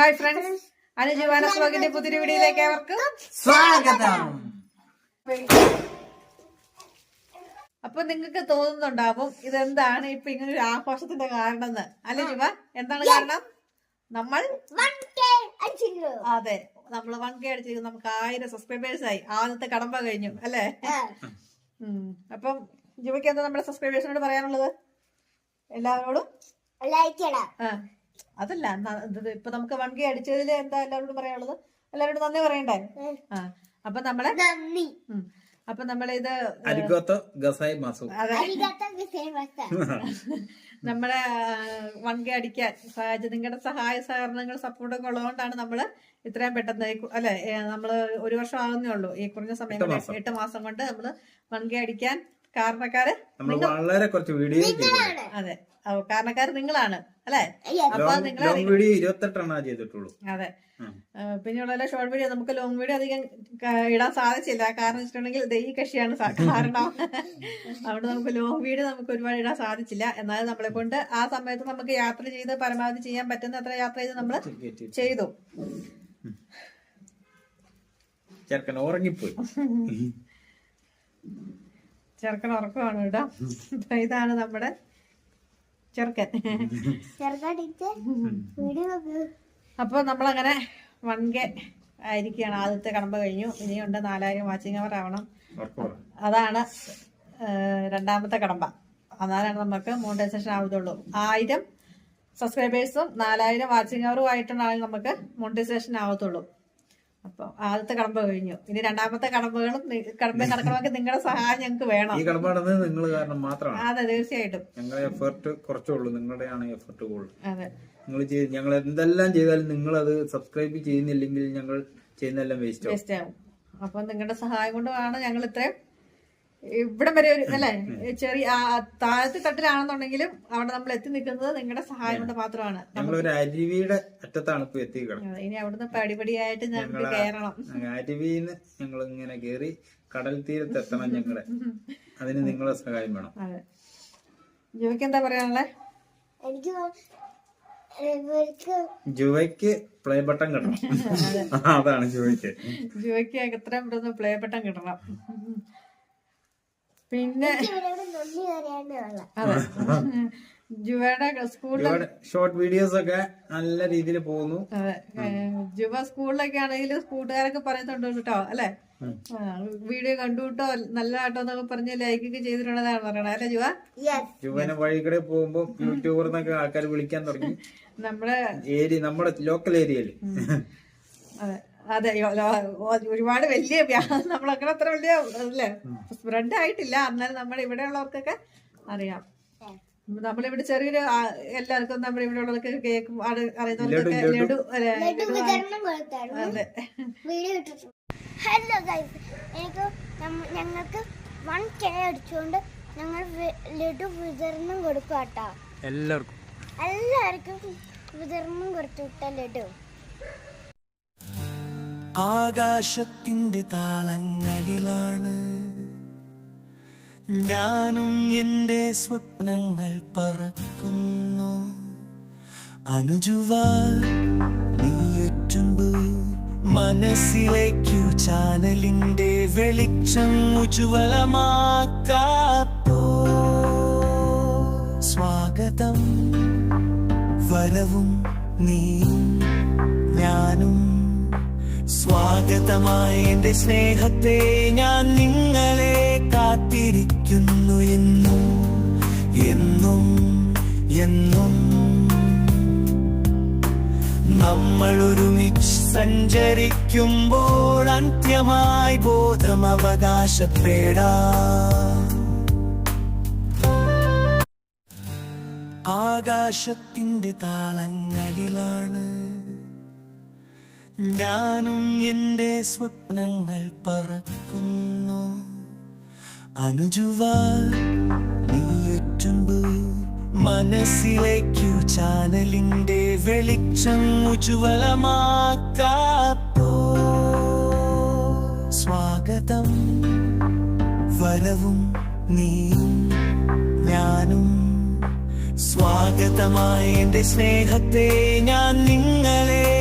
Hi friends അനുജീവാന സ്ലോഗിന്റെ പുതിയൊരു വീഡിയോയിലേക്ക് അവർക്ക് സ്വാഗതം. അപ്പൊ നിങ്ങൾക്ക് തോന്നുന്നുണ്ടാവും ഇതെന്താണ് ഇപ്പൊ ഇങ്ങനെ ഒരു ആഘോഷത്തിന്റെ കാരണം എന്ന് അല്ലെ ജീവ? എന്താണ് കാരണം? നമ്മൾ അതെ നമ്മൾ വൺ കെ അടിച്ചിരിക്കും നമുക്ക് ആയിരം സബ്സ്ക്രൈബേഴ്സ് ആയി. ആദ്യത്തെ കടമ്പ കഴിഞ്ഞു അല്ലേ? ഉം. അപ്പം ജീവയ്ക്ക് എന്താ നമ്മുടെ സബ്സ്ക്രൈബേഴ്സിനോട് പറയാനുള്ളത്? എല്ലാവരോടും? ആ. അതല്ല ഇപ്പൊ നമുക്ക് വൺ കെ അടിച്ചതിൽ എന്താ എല്ലാവരോടും പറയാനുള്ളത്? എല്ലാവരോടും നന്ദി പറയണ്ടേ? ആ അപ്പൊ നമ്മളെ നന്ദി. അപ്പൊ നമ്മളിത് നമ്മളെ വൺ കെ അടിക്കാൻ സഹായിച്ച നിങ്ങളുടെ സഹായ സഹകരണങ്ങൾ സപ്പോർട്ടൊക്കെ ഉള്ളതുകൊണ്ടാണ് നമ്മൾ ഇത്രയും പെട്ടെന്ന് അല്ലെ നമ്മൾ ഒരു വർഷം ആകുന്നേ ഉള്ളൂ. ഈ കുറഞ്ഞ സമയം എട്ട് മാസം. എട്ട് മാസം കൊണ്ട് നമ്മൾ വൺ കെ അടിക്കാൻ കാരണക്കാര് നമ്മൾ വളരെ കുറച്ച് വീഡിയോ അതെ. കാരണക്കാര് നിങ്ങളാണ്. അല്ലെ? അപ്പൊ നിങ്ങളെ വീഡിയോ ഇരുപത്തെട്ടെണ്ണ ചെയ്തിട്ടുള്ളൂ. അതെ. പിന്നെയുള്ള ഷോർട്ട് വീഡിയോ നമുക്ക് ലോങ് വീഡിയോ അധികം ഇടാൻ സാധിച്ചില്ല. കാരണം വെച്ചിട്ടുണ്ടെങ്കിൽ ദേ ഈ കക്ഷിയാണ് കാരണം. അതുകൊണ്ട് നമുക്ക് ലോങ് വീഡിയോ നമുക്ക് ഒരുപാട് ഇടാൻ സാധിച്ചില്ല. എന്നാലും നമ്മളെ കൊണ്ട് ആ സമയത്ത് നമുക്ക് യാത്ര ചെയ്ത് പരമാവധി ചെയ്യാൻ പറ്റുന്ന അത്ര യാത്ര ചെയ്ത് നമ്മൾ ചെയ്തു. ചെറുക്കൻ ഉറങ്ങിപ്പോയി. ചെറുക്കൻ ഉറക്കമാണ് കേട്ടോ. അപ്പൊ ഇതാണ് നമ്മുടെ ചെറുക്കൻ. അപ്പൊ നമ്മളങ്ങനെ വൺ കെ ആയിരിക്കുകയാണ്. ആദ്യത്തെ കടമ്പ കഴിഞ്ഞു. ഇനിയുണ്ട് നാലായിരം വാച്ചിങ് അവർ ആവണം. അതാണ് രണ്ടാമത്തെ കടമ്പ. എന്നാലാണ് നമുക്ക് മോണിറ്റൈസേഷൻ ആവുന്നുള്ളൂ ആയിരം സബ്സ്ക്രൈബേഴ്സും നാലായിരം വാച്ചിങ് അവറും ആയിട്ടുണ്ടാകും നമുക്ക് മോണിറ്റൈസേഷൻ ആവത്തുള്ളൂ. അപ്പോൾ ആദ്യത്തെ കടമ്പ കഴിഞ്ഞു. ഇനി രണ്ടാമത്തെ കടമ്പകളും കടമ്പ നടക്കണമെങ്കിൽ നിങ്ങളുടെ സഹായം ഞങ്ങൾക്ക് വേണം. ഈ കടപ്പാടുന്നത് നിങ്ങൾ കാരണം മാത്രമാണ്. അതെ തീർച്ചയായിട്ടും. ഞങ്ങളെ എഫേർട്ട് കുറച്ചുള്ളൂ നിങ്ങളുടെയാണ് എഫേർട്ട് കൂടുതൽ അതെ. നിങ്ങൾ ചെയ്ത് ഞങ്ങൾ എന്തെല്ലാം ചെയ്താലും നിങ്ങൾ അത് സബ്സ്ക്രൈബ് ചെയ്യുന്നില്ലെങ്കിൽ ഞങ്ങൾ ചെയ്യുന്നതെല്ലാം വേസ്റ്റ് ആവും. വേസ്റ്റ് ആവും. അപ്പൊ നിങ്ങളുടെ സഹായം കൊണ്ടാണ് ഞങ്ങൾ ഇത്രയും ഇവിടം വരെ ഒരു അല്ലേ? ചെറിയ താഴത്തെ തട്ടിലാണെന്നുണ്ടെങ്കിലും അവിടെ നമ്മൾ എത്തി നിൽക്കുന്നത് നിങ്ങളുടെ സഹായം കൊണ്ട് മാത്രമാണ്. ഞങ്ങൾ ഒരു അരുവിയുടെ അറ്റത്താണ് ഇപ്പൊ എത്തിക്കണം ഇനി അവിടുന്ന് പടിപടിയായിട്ട് ഞങ്ങൾക്ക് കയറണം. അരുവിന്ന് ഞങ്ങൾ ഇങ്ങനെ കയറി കടൽ തീരത്ത് എത്തണം ഞങ്ങളെ. അതിന് നിങ്ങളെ സഹായം വേണം. അതെ. ജോയ്ക്ക് എന്താ പറയാനുള്ളത് എനിക്ക് ജുവയ്ക്ക് പ്ലേ ബട്ടൺ കിട്ടണം. അതാണ് ജുവയ്ക്ക്. ജോയ്ക്ക് എത്രയും പെട്ടെന്ന് പ്ലേ ബട്ടൺ കിട്ടണം. പിന്നെ അതെ. ജുവയുടെ സ്കൂളിൽ ഷോർട്ട് വീഡിയോസ് ഒക്കെ നല്ല രീതിയിൽ പോകുന്നു. അതെ. ജുവ സ്കൂളിലൊക്കെ ആണെങ്കിൽ കൂട്ടുകാരൊക്കെ പറയുന്നുണ്ട് കേട്ടോ അല്ലെ? വീഡിയോ കണ്ടു കേട്ടോ നല്ല കേട്ടോ എന്നൊക്കെ പറഞ്ഞ് ലൈക്ക് ഒക്കെ ചെയ്തിട്ടുള്ളതാണ് പറയണത് അല്ലെ ജുവ? യെസ് ജുവനെ വഴിക്കടെ പോകുമ്പോ യൂട്യൂബർ എന്നൊക്കെ ആൾക്കാർ വിളിക്കാൻ തുടങ്ങി. നമ്മുടെ ഏരിയ നമ്മുടെ ലോക്കൽ ഏരിയയിൽ അതെ. അതെ ഒരുപാട് വലിയ വ്യാ- നമ്മളങ്ങനെ അത്ര വലിയ അല്ലേ? സ്പ്രെഡ് ആയിട്ടില്ല. എന്നാലും നമ്മുടെ ഇവിടെ ഉള്ളവർക്കൊക്കെ അറിയാം. നമ്മളിവിടെ ചെറിയൊരു എല്ലാവർക്കും നമ്മുടെ ഇവിടെ ഉള്ളവർക്ക് കേക്ക് അറിയുന്നവർക്കൊക്കെ ലഡു, അതെ. ഹലോ ഗൈസ് എനിക്ക് ഞങ്ങൾക്ക് വൺ കെ അടിച്ചുകൊണ്ട് ഞങ്ങൾ ലഡു വിതരണം കൊടുക്കാട്ടോ കേട്ടോ എല്ലാവർക്കും. എല്ലാവർക്കും വിതരണം കൊടുത്തു വിട്ട ലഡു. ആകാശത്തിന്റെ താളങ്ങളിലാണ്. ഞാനും എന്റെ സ്വപ്നങ്ങൾ പറക്കുന്നു. അനുജുവ നീയെറ്റുമ്പ് മനസ്സിലേക്കു ചാനലിന്റെ വെളിച്ചം ഉജ്വലമാക്കാത്തോ സ്വാഗതം വരവും നീയും ഞാനും സ്വാഗതമായി എന്റെ സ്നേഹത്തെ ഞാൻ നിങ്ങളെ കാത്തിരിക്കുന്നു എന്നും എന്നും എന്നും. നമ്മൾ ഒരുമിച്ച് സഞ്ചരിക്കുമ്പോൾ അന്ത്യമായി ബോധം അവകാശപ്പെടാ ആകാശത്തിന്റെ താളങ്ങളിലാണ് ഞാനും എന്റെ സ്വപ്നങ്ങൾ പറക്കുന്നു. അനുജുവ നീയെറ്റുമ്പ് മനസ്സിലേക്കു ചാനലിന്റെ വെളിച്ചം ഉജ്വലമാക്കാത്തോ സ്വാഗതം വരവും നീയും ഞാനും. സ്വാഗതമായ എന്റെ സ്നേഹത്തെ ഞാൻ നിങ്ങളെ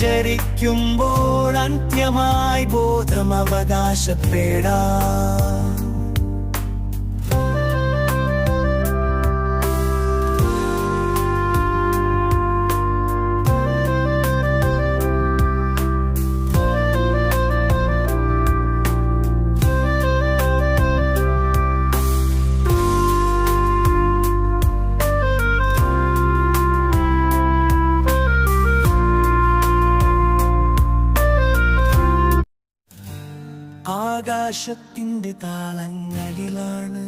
സഞ്ചരിക്കുമ്പോൾ അന്ത്യമായി ബോധം അവകാശപ്പെടാം ആകാശത്തിന്റെ താളങ്ങളിലാണ്.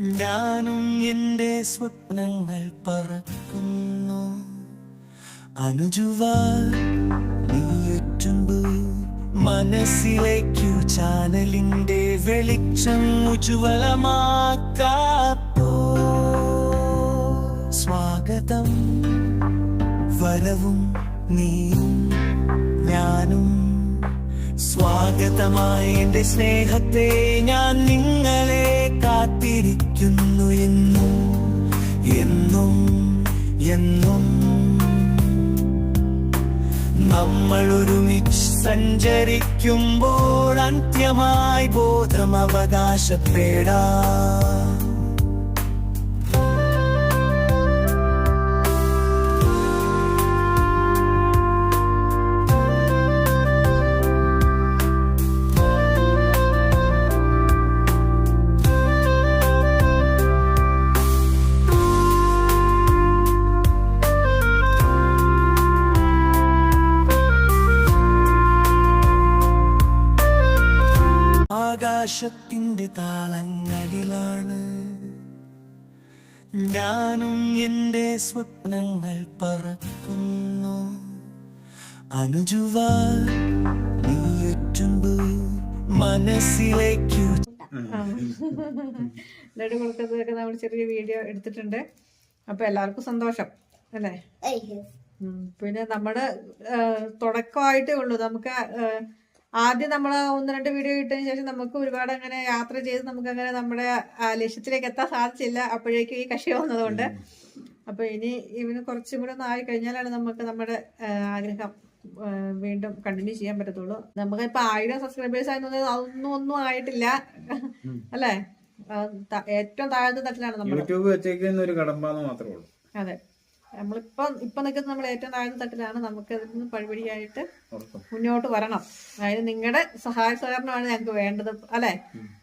ഞാനും എന്റെ സ്വപ്നങ്ങൾ പറക്കുന്നു. അനുജുവാ മനസ്സിലേക്കു ചാനലിന്റെ വെളിച്ചം ഉജ്വലമാക്കാപ്പോ സ്വാഗതം വരവും നീയും ഞാനും സ്വാഗതമായി എന്റെ സ്നേഹത്തെ ഞാൻ നിങ്ങളെ കാത്തിരിക്കുന്നു എന്നും എന്നും എന്നും. നമ്മൾ ഒരുമിച്ച് സഞ്ചരിക്കുമ്പോൾ അന്ത്യമായി ബോധം അവകാശപ്പെടാം. ആകാശത്തിന്റെ താളങ്ങളിലാണ്. ഞാനും എന്റെ സ്വപ്നങ്ങൾ പറക്കുന്നു. അനുജുവ നീയെറ്റുമ്പോൾ മനസ്സിലേക്കു ലഡു കൊടുക്കുന്നതൊക്കെ നമ്മൾ ചെറിയ വീഡിയോ എടുത്തിട്ടുണ്ട്. അപ്പൊ എല്ലാവർക്കും സന്തോഷം അല്ലേ? പിന്നെ നമ്മുടെ തുടക്കമായിട്ടേ ഉള്ളൂ. നമുക്ക് ആദ്യം നമ്മൾ ഒന്ന് രണ്ട് വീഡിയോ ഇട്ടതിന് ശേഷം നമുക്ക് ഒരുപാട് അങ്ങനെ യാത്ര ചെയ്ത് നമുക്ക് അങ്ങനെ നമ്മുടെ ലക്ഷ്യത്തിലേക്ക് എത്താൻ സാധിച്ചില്ല. അപ്പോഴേക്കും ഈ കക്ഷി വന്നതുകൊണ്ട്. അപ്പൊ ഇനി ഇവന് കുറച്ചും കൂടെ ഒന്ന് ആയി കഴിഞ്ഞാലാണ് നമുക്ക് നമ്മുടെ ആഗ്രഹം വീണ്ടും കണ്ടിന്യൂ ചെയ്യാൻ പറ്റത്തുള്ളൂ. നമുക്ക് ഇപ്പൊ ആയിരം സബ്സ്ക്രൈബേഴ്സ് ആയിരുന്നു അതൊന്നും ഒന്നും ആയിട്ടില്ല. അല്ലേ? ഏറ്റവും താഴ്ന്ന തട്ടിലാണ് നമ്മൾ യൂട്യൂബ് വെച്ചേക്കുന്ന ഒരു കടമ്പ മാത്രമേ ഉള്ളൂ. അതെ. നമ്മളിപ്പോ ഇപ്പം നിൽക്കുന്നത് നമ്മൾ ഏറ്റവും താഴ്ന്ന തട്ടിലാണ്. നമുക്ക് അതിൽ നിന്ന് പഴിപടിയായിട്ട് മുന്നോട്ട് വരണം. അതായത് നിങ്ങളുടെ സഹായ സഹകരണമാണ് ഞങ്ങൾക്ക് വേണ്ടത്. അല്ലെ?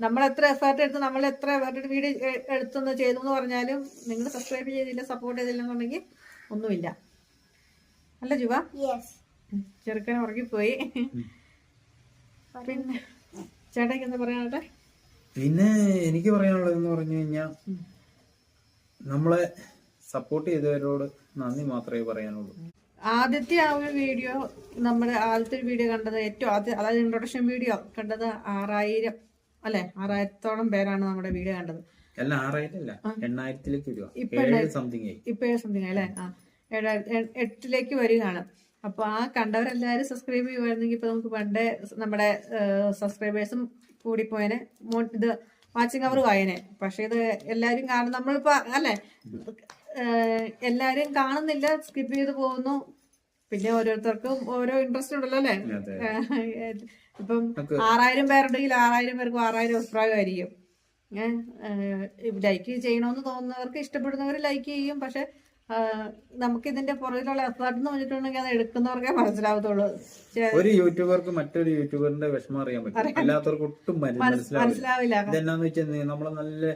നമ്മൾ എത്ര എഫേർട്ട് എടുത്ത് നമ്മൾ എത്ര എഫേർട്ട് വീട് എടുത്തെന്ന് ചെയ്തു എന്ന് പറഞ്ഞാലും നിങ്ങൾ സബ്സ്ക്രൈബ് ചെയ്തില്ല സപ്പോർട്ട് ചെയ്തില്ല എന്നുണ്ടെങ്കിൽ ഒന്നുമില്ല. അല്ല ജുവ? യെസ് ചെറുക്കൻ ഉറങ്ങിപ്പോയി. പിന്നെ ചേട്ടയ്ക്ക് എന്താ പറയാനാട്ടെ പിന്നെ എനിക്ക് പറയാനുള്ളത് എന്ന് പറഞ്ഞു കഴിഞ്ഞാൽ നമ്മളെ സപ്പോർട്ട് ചെയ്തവരോട് നന്ദി മാത്രമേ പറയാനുള്ളൂ. ആദ്യത്തെ ആ ഒരു വീഡിയോ നമ്മുടെ ആദ്യത്തെ ഒരു വീഡിയോ കണ്ടത് ഏറ്റവും ആദ്യം അതായത് ഇൻട്രൊഡക്ഷൻ വീഡിയോ കണ്ടത് ആറായിരം അല്ലെ? ആറായിരത്തോളം പേരാണ് നമ്മുടെ വീഡിയോ കണ്ടത്. അല്ല ആറായിരം അല്ല എണ്ണായിരത്തിലേക്ക് വരുവാ ഇപ്പൊ സംതിങ് ആയി. ഇപ്പൊ സംതിങ് അല്ലേ? ആ. ഏഴായിരത്തി എട്ടിലേക്ക് വരികയാണ്. അപ്പൊ ആ കണ്ടവരെല്ലാരും സബ്സ്ക്രൈബ് ചെയ്യുമായിരുന്നെങ്കിൽ ഇപ്പൊ നമുക്ക് പണ്ടേ നമ്മുടെ സബ്സ്ക്രൈബേഴ്സും കൂടിപ്പോയനെ. ഇത് വാച്ചിങ് അവർ വായനെ പക്ഷെ ഇത് എല്ലാരും കാരണം നമ്മളിപ്പോ അല്ലെ? എല്ലാരും കാണുന്നില്ല സ്കിപ്പ് ചെയ്ത് പോകുന്നു. പിന്നെ ഓരോരുത്തർക്കും ഓരോ ഇൻട്രസ്റ്റ് ഉണ്ടല്ലോ അല്ലെ. ഇപ്പം ആറായിരം പേരുണ്ടെങ്കിൽ ആറായിരം പേർക്കും ആറായിരം അഭിപ്രായമായിരിക്കും. ഏഹ് ലൈക്ക് ചെയ്യണമെന്ന് തോന്നുന്നവർക്ക് ഇഷ്ടപ്പെടുന്നവർ ലൈക്ക് ചെയ്യും. പക്ഷെ നമുക്ക് ഇതിന്റെ പുറകിലുള്ള എഫേർട്ട് എന്ന് പറഞ്ഞിട്ടുണ്ടെങ്കിൽ അത് എടുക്കുന്നവർക്കേ മനസ്സിലാവത്തുള്ളൂ. ഒരു യൂട്യൂബർക്ക് മറ്റൊരു യൂട്യൂബറിന്റെ വിഷമം അറിയാൻ പറ്റും. അല്ലാത്തവർക്ക് ഒട്ടും മന- മനസ്സിലാവില്ല. മനസ്സിലാവില്ല. ഇതെന്നാന്ന് വെച്ചാൽ നമ്മൾ നല്ല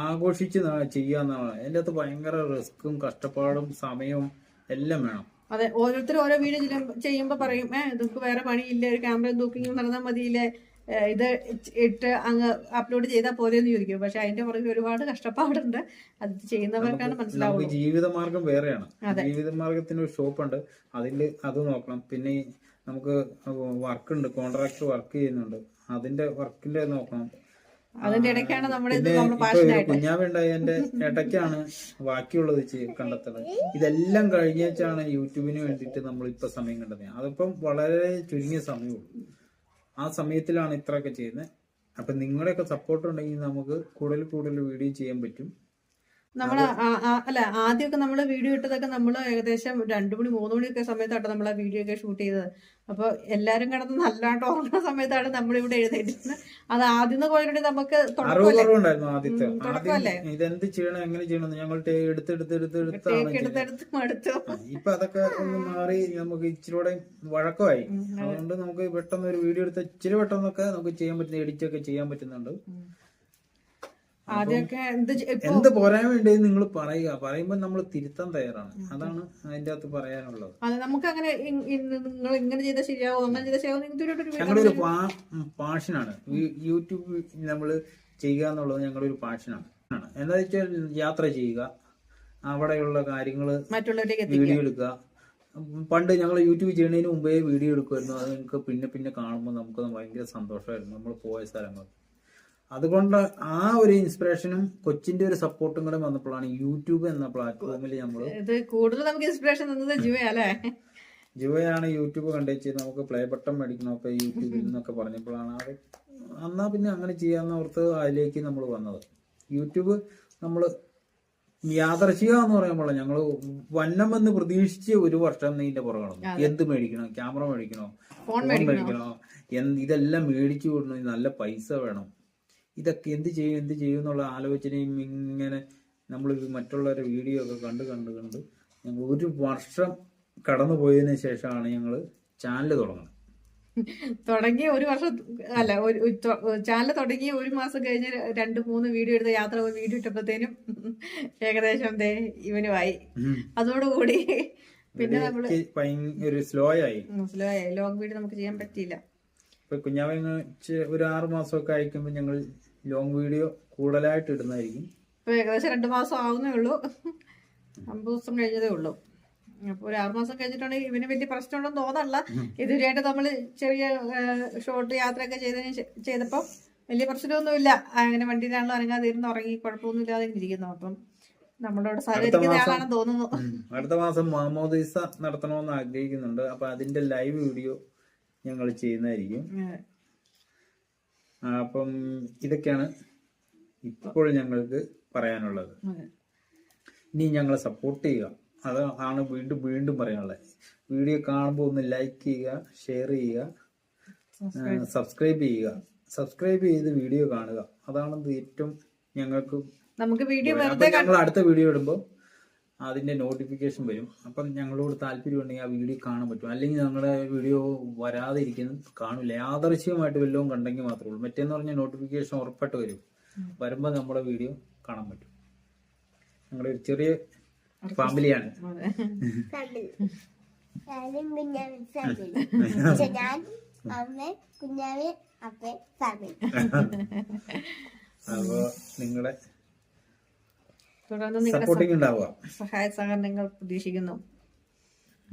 ആഘോഷിച്ച് ചെയ്യാന്നാണ്. അതിന്റെ അകത്ത് ഭയങ്കര റിസ്ക്കും കഷ്ടപ്പാടും സമയവും എല്ലാം വേണം. അതെ ഓരോരുത്തർ ഓരോ വീട് ചെയ്യുമ്പോ പറയും ഏഹ് ഇതൊക്കെ വേറെ പണിയില്ല? ഒരു ക്യാമറ തൂക്കിങ് നടന്നാൽ മതിയില്ലേ? ഇത് ഇട്ട് അങ്ങ് അപ്ലോഡ് ചെയ്താൽ പോലെയെന്ന് ചോദിക്കും. പക്ഷെ അതിന്റെ പുറകെ ഒരുപാട് കഷ്ടപ്പാടുണ്ട്. അത് ചെയ്യുന്നവർക്കാണ് മനസ്സിലാവുക ജീവിത ജീവിതമാർഗം വേറെയാണ്. ജീവിത ജീവിതമാർഗത്തിന് ഒരു ഷോപ്പ് ഉണ്ട് അതിൽ അത് നോക്കണം. പിന്നെ നമുക്ക് വർക്ക് ഉണ്ട് കോൺട്രാക്ടർ വർക്ക് ചെയ്യുന്നുണ്ട്. അതിന്റെ വർക്കിന്റെ നോക്കണം. അതിന്റെ ഇടയ്ക്കാണ് നമ്മുടെ ഇത് നമ്മൾ പാഷനായിട്ട് കുഞ്ഞാവുണ്ടായതിന്റെ ഇടയ്ക്കാണ് ബാക്കിയുള്ളത് കണ്ടെത്തണത് കണ്ടെത്തുന്നത് ഇതെല്ലാം കഴിഞ്ഞാണ് യൂട്യൂബിന് വേണ്ടിട്ട് നമ്മൾ ഇപ്പൊ സമയം കണ്ടെത്തുന്നത് അതിപ്പം വളരെ ചുരുങ്ങിയ സമയമുള്ളൂ ആ സമയത്തിലാണ് ഇത്രയൊക്കെ ചെയ്യുന്നത്. അപ്പൊ നിങ്ങളുടെയൊക്കെ സപ്പോർട്ട് ഉണ്ടെങ്കിൽ നമുക്ക് കൂടുതൽ കൂടുതൽ വീഡിയോ ചെയ്യാൻ പറ്റും. ആ- അല്ല ആദ്യമൊക്കെ നമ്മൾ വീഡിയോ ഇട്ടതൊക്കെ നമ്മൾ ഏകദേശം രണ്ടു മണി മൂന്ന് മണിയൊക്കെ സമയത്താണ് നമ്മൾ ആ വീഡിയോ ഒക്കെ ഷൂട്ട് ചെയ്തത്. അപ്പൊ എല്ലാരും കിടന്ന് നല്ലാണ്ട് ഉറങ്ങുന്ന സമയത്താണ് നമ്മൾ ഇവിടെ എഴുന്നേറ്റിരുന്നത്. അത് ആദ്യം പോയിട്ട് നമുക്ക് തുടക്കമല്ലേ? ഇതെന്ത് ചെയ്യണം എങ്ങനെ ചെയ്യണം ഞങ്ങൾ ടേ- എടുത്ത് എടുത്ത് എടുത്ത് എടുത്താണ് ടേക്ക് ചെയ്യുന്നത്. എടുത്തെടുത്ത് മടുത്തു. ഇപ്പൊ അതൊക്കെ ഒന്ന് മാറി നമുക്ക് ഇച്ചിരി വഴക്കമായി. അതുകൊണ്ട് നമുക്ക് പെട്ടെന്ന് ഒരു വീഡിയോ എടുത്ത് ഇച്ചിരി പെട്ടെന്നൊക്കെ നമുക്ക് ചെയ്യാൻ പറ്റുന്ന എഡിറ്റ് ഒക്കെ ചെയ്യാൻ പറ്റുന്നുണ്ട്. ആദ്യമൊക്കെ എന്ത് പോരായ്മ ഉണ്ടെന്ന് നിങ്ങൾ പറയുക. പറയുമ്പോൾ നമ്മൾ തിരുത്താൻ തയ്യാറാണ്. അതാണ് അതിന്റെ അകത്ത് പറയാനുള്ളത്. അത് നമുക്ക് അങ്ങനെ നിങ്ങൾ ഇങ്ങനെ ചെയ്താൽ ശരിയാവും അങ്ങനെ ചെയ്താൽ ശരിയാവും ഇതുവരെ ഒരു ഞങ്ങളുടെ ഒരു പാഷനാണ്. യൂട്യൂബ് നമ്മൾ ചെയ്യുക എന്നുള്ളത് ഞങ്ങളുടെ ഒരു പാഷനാണ്. എന്താ വെച്ചാൽ യാത്ര ചെയ്യുക അവിടെയുള്ള കാര്യങ്ങൾ വീഡിയോ എടുക്കുക. പണ്ട് ഞങ്ങൾ യൂട്യൂബ് ചെയ്യുന്നതിന് മുമ്പേ വീഡിയോ എടുക്കുമായിരുന്നു. അത് നിങ്ങൾക്ക് പിന്നെ പിന്നെ കാണുമ്പോൾ നമുക്ക് ഭയങ്കര സന്തോഷമായിരുന്നു. നമ്മൾ പോയ സ്ഥലങ്ങൾ അതുകൊണ്ട് ആ ഒരു ഇൻസ്പിറേഷനും കൊച്ചിന്റെ ഒരു സപ്പോർട്ടും കൂടെ വന്നപ്പോഴാണ് യൂട്യൂബ് എന്ന പ്ലാറ്റ്ഫോമിൽ നമ്മൾ ഇത് കൂടുതൽ നമുക്ക് ഇൻസ്പിറേഷൻ തന്നത് ജിവയാ അല്ലേ ജിവയാണ് യൂട്യൂബ് കണ്ടേച്ച് നമുക്ക് പ്ലേ ബട്ടൺ മേടിക്കണമൊക്കെ യൂട്യൂബിൽ നിന്നൊക്കെ പറഞ്ഞപ്പോഴാണ് അത് എന്നാ പിന്നെ അങ്ങനെ ചെയ്യാന്ന് ഓർത്ത് അതിലേക്ക് നമ്മൾ വന്നത്. യൂട്യൂബ് നമ്മൾ യാദർശിക എന്ന് പറയുമ്പോൾ ഞങ്ങൾ വന്നം എന്ന് പ്രതീക്ഷിച്ച് ഒരു വർഷം നീന്റെ പുറകണം എന്ത് മേടിക്കണം? ക്യാമറ മേടിക്കണോ? ഫോൺ മേടിക്കണോ? ഇതെല്ലാം മേടിച്ചു വിടണം നല്ല പൈസ വേണം. ഇതൊക്കെ എന്ത് ചെയ്യും എന്ത് ചെയ്യും എന്നുള്ള ആലോചനയും ഇങ്ങനെ നമ്മൾ മറ്റുള്ളവരുടെ വീഡിയോ ഒക്കെ കണ്ട് കണ്ട് കണ്ട് ഞങ്ങൾ ഒരു വർഷം കടന്നു പോയതിനു ശേഷമാണ് ഞങ്ങൾ ചാനൽ തുടങ്ങുന്നത്. തുടങ്ങി ഒരു വർഷം അല്ല ഒരു ചാനൽ തുടങ്ങി ഒരു മാസം കഴിഞ്ഞ് രണ്ട് മൂന്ന് വീഡിയോ എടുത്ത് യാത്ര പോയി വീഡിയോ ഇട്ടപ്പോഴത്തേനും ഏകദേശം ദേ ഇവനുമായി. അതോടുകൂടി പിന്നെ നമ്മൾ ഒരു സ്ലോ ആയി സ്ലോ ആയി ലോങ് വീഡിയോ നമുക്ക് ചെയ്യാൻ പറ്റിയില്ല. ഇപ്പൊ കുഞ്ഞാവ് ഒരു ആറ് മാസമൊക്കെ അയക്കുമ്പോൾ ഞങ്ങൾ ലോങ് വീഡിയോ കൂടുതലായിട്ട് ഇടുന്നതായിരിക്കും. ഇപ്പോൾ ഏകദേശം രണ്ട് മാസം ആവുന്നേ ഉള്ളൂ. അമ്പത് ദിവസം കഴിഞ്ഞതേ ഉള്ളൂ. അപ്പോൾ ഒരു ആറുമാസം കഴിഞ്ഞിട്ടാണെങ്കിൽ ഇവന് വലിയ പ്രശ്നമുണ്ടെന്ന് തോന്നല്ല. ഇതുവരെയായിട്ട് നമ്മൾ ചെറിയ ഷോർട്ട് യാത്രയൊക്കെ ചെയ്തതിന് ചെയ്തപ്പോൾ വലിയ പ്രശ്നമൊന്നുമില്ല. അങ്ങനെ വണ്ടിയിലാണല്ലോ അനങ്ങാതെ ഇരുന്ന് ഉറങ്ങി കുഴപ്പമൊന്നും ഇല്ലാതെ ഇരിക്കുന്നു. അപ്പം നമ്മളോട് സഹകരിക്കുന്നയാളാണെന്ന് തോന്നുന്നു. അടുത്ത മാസം മാമോദീസ നടത്തണമെന്ന് ആഗ്രഹിക്കുന്നുണ്ട്. അപ്പൊ അതിന്റെ ലൈവ് വീഡിയോ ഞങ്ങൾ ചെയ്യുന്നതായിരിക്കും. അപ്പം ഇതൊക്കെയാണ് ഇപ്പോൾ ഞങ്ങൾക്ക് പറയാനുള്ളത്. ഇനി ഞങ്ങളെ സപ്പോർട്ട് ചെയ്യുക. അത് ആണ് വീണ്ടും വീണ്ടും പറയാനുള്ളത്. വീഡിയോ കാണുമ്പോൾ ഒന്ന് ലൈക്ക് ചെയ്യുക ഷെയർ ചെയ്യുക സബ്സ്ക്രൈബ് ചെയ്യുക. സബ്സ്ക്രൈബ് ചെയ്ത് വീഡിയോ കാണുക. അതാണ് ഏറ്റവും ഞങ്ങൾക്ക് നമുക്ക് വീഡിയോ അടുത്ത വീഡിയോ ഇടുമ്പോൾ അതിന്റെ നോട്ടിഫിക്കേഷൻ വരും. അപ്പം ഞങ്ങളോട് താല്പര്യം ഉണ്ടെങ്കിൽ ആ വീഡിയോ കാണാൻ പറ്റും. അല്ലെങ്കിൽ ഞങ്ങളുടെ വീഡിയോ വരാതെ ഇരിക്കുന്നത് കാണില്ല. യാദർശികമായിട്ട് വല്ലതും കണ്ടെങ്കിൽ മാത്രമേ ഉള്ളൂ. മറ്റേന്ന് പറഞ്ഞാൽ നോട്ടിഫിക്കേഷൻ ഉറപ്പായിട്ട് വരും. വരുമ്പോൾ നമ്മുടെ വീഡിയോ കാണാൻ പറ്റും. ഞങ്ങളുടെ ഒരു ചെറിയ ഫാമിലിയാണ് അപ്പൊ ഫാമിലി ഞാനും കുഞ്ഞാവി ഫാമിലി പക്ഷെ ഞാൻ അമ്മ കുഞ്ഞാവി അപ്പ ഫാമിലി അപ്പോൾ നിങ്ങളുടെ തുടർന്ന് നിങ്ങളുടെ സഹായ സഹകരണങ്ങൾ പ്രതീക്ഷിക്കുന്നു.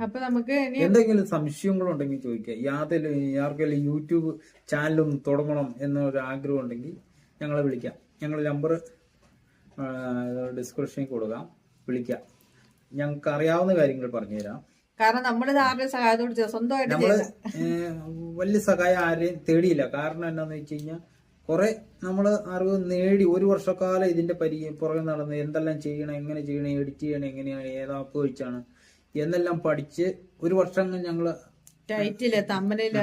അപ്പൊ നമുക്ക് എന്തെങ്കിലും സംശയങ്ങളുണ്ടെങ്കിൽ ചോദിക്കാം യാതൊരു ആർക്കെങ്കിലും യൂട്യൂബ് ചാനലും തുടങ്ങണം എന്നൊരു ആഗ്രഹം ഉണ്ടെങ്കിൽ ഞങ്ങളെ വിളിക്കാം. ഞങ്ങൾ നമ്പർ ഡിസ്ക്രിപ്ഷനിൽ കൊടുക്കാം. വിളിക്കാം. ഞങ്ങൾക്ക് അറിയാവുന്ന കാര്യങ്ങൾ പറഞ്ഞു തരാം കാരണം നമ്മൾ സഹായത്തോട് സ്വന്തമായിട്ട് നമ്മൾ വലിയ സഹായം ആരെയും തേടിയില്ല. കാരണം എന്താന്ന് വെച്ച് കഴിഞ്ഞാൽ കുറെ നമ്മൾ അറിവ് നേടി ഒരു വർഷക്കാലം ഇതിന്റെ പരി പുറകെ നടന്ന് എന്തെല്ലാം ചെയ്യണം എങ്ങനെ ചെയ്യണം എഡിറ്റ് ചെയ്യണം എങ്ങനെയാണ് ഏത് ആപ്പ് വെച്ചാണ് എന്നെല്ലാം പഠിച്ച് ഒരു വർഷം ഞങ്ങൾ ടൈറ്റിൽ തമ്മിലിൽ